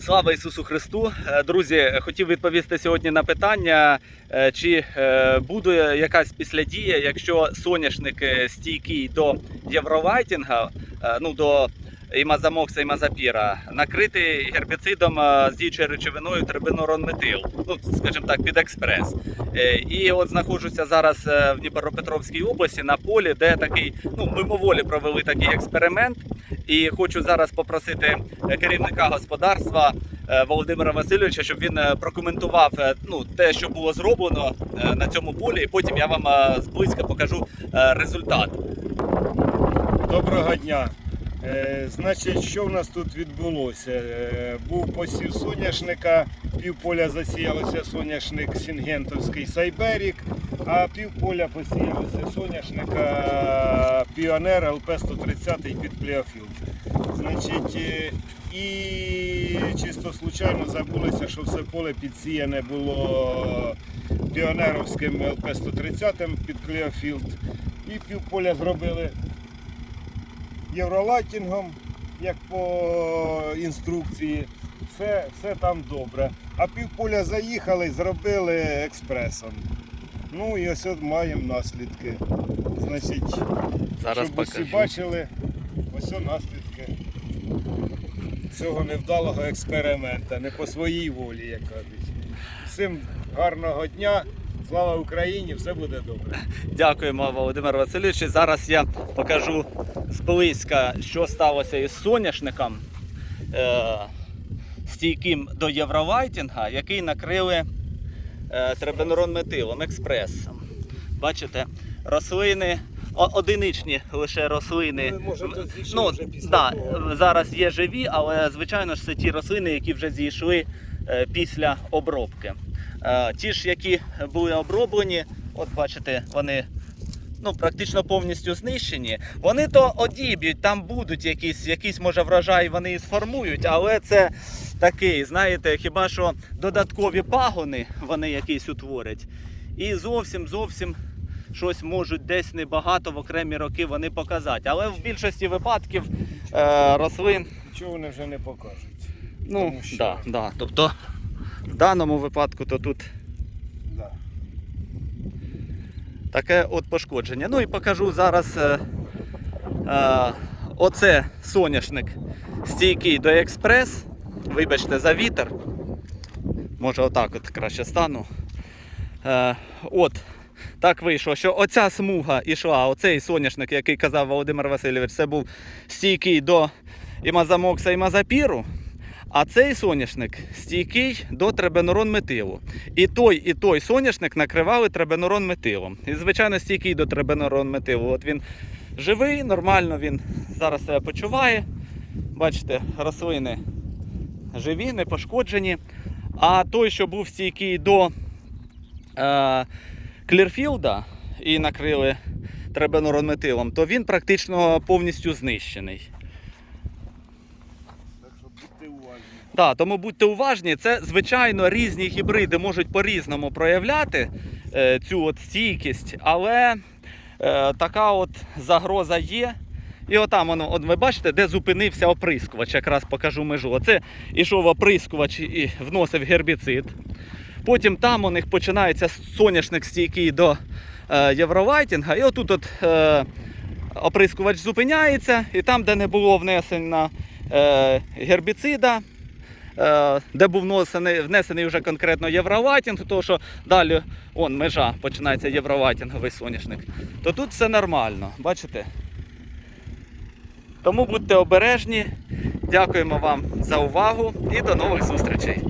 Слава Ісусу Христу! Е, Друзі, хотів відповісти сьогодні на питання, е, чи е, буде якась післядія, якщо соняшник стійкий до євровайтінга, ну до імазамокса, імазапіра, накритий гербіцидом з діючою речовиною трибеноронметил, ну скажімо так, під експрес. І от знаходжуся зараз в Дніпропетровській області на полі, де такий, ну мимоволі провели такий експеримент. І хочу зараз попросити е, керівника господарства е, Володимира Васильовича, щоб він е, прокоментував ну, те, що було зроблено на цьому полі, і потім я вам зблизька покажу результат. Доброго дня. Е, значить, що в нас тут відбулося? Е, був посів соняшника, півполя засіялося соняшник Сінгентовський Сайберік, а півполя посіялося соняшника Піонер ЛП-130 під Плеофілд. Значить, е, і чисто случайно забулося, що все поле підсіяне було піонеровським ЛП-130 під Клеофілд. І півполя зробили євролайтінгом, як по інструкції. Все, все там добре. А півполя заїхали, зробили експресом. Ну і ось от маємо наслідки. Значить, Зараз щоб усі бачили, ось наслідки цього невдалого експеримента, не по своїй волі, як кажуть. Всім гарного дня, слава Україні, все буде добре. Дякуємо, Володимир Васильович. Зараз я покажу зблизька, що сталося із соняшником е, стійким до євровайтінга, який накрили е, трибенуронметилом експресом. Бачите, рослини. Одиничні лише рослини. Ну, може, ну, вже після да, того. зараз є живі, але звичайно ж це ті рослини, які вже зійшли е, після обробки. Е, ті ж, які були оброблені, от бачите, вони ну, практично повністю знищені. Вони то одіб'ють, там будуть якісь, якісь може врожай вони і сформують, але це такий, знаєте, хіба що додаткові пагони вони якісь утворять. І зовсім зовсім щось можуть десь небагато в окремі роки вони показати. Але в більшості випадків е, рослин Нічого вони вже не покажуть. Ну, Тому що- да, да. Тобто в даному випадку то тут Да. таке от пошкодження. Ну і покажу зараз. Е, е, оце соняшник стійкий до експрес. Вибачте за вітер. Може отак от краще стану. Е, от. Так вийшло, що оця смуга ішла, оцей соняшник, який казав Володимир Васильович, це був стійкий до імазамокса і мазапіру. А цей соняшник стійкий до требенурон метилу. І той, і той соняшник накривали требенурон метилом. І, звичайно, стійкий до требенурон метилу. От він живий, нормально він зараз себе почуває. Бачите, рослини живі, не пошкоджені. А той, що був стійкий до е, Клірфілда і накрили требенурон метилом, то він практично повністю знищений. Будьте уважні. Так, тому будьте уважні, це звичайно різні гібриди можуть по-різному проявляти е, цю от стійкість, але е, така от загроза є. І отам воно, от ви бачите, де зупинився оприскувач, якраз покажу межу. Оце ішов оприскувач і вносив гербіцид. Потім там у них починається соняшник стійкий до е, євровайтінга. І отут от, е, оприскувач зупиняється, і там, де не було внесено гербіцида, е, де був внесений, внесений вже конкретно євроватінг, тому що далі он, межа починається євроватінговий соняшник, то тут все нормально, бачите? Тому будьте обережні. Дякуємо вам за увагу і до нових зустрічей.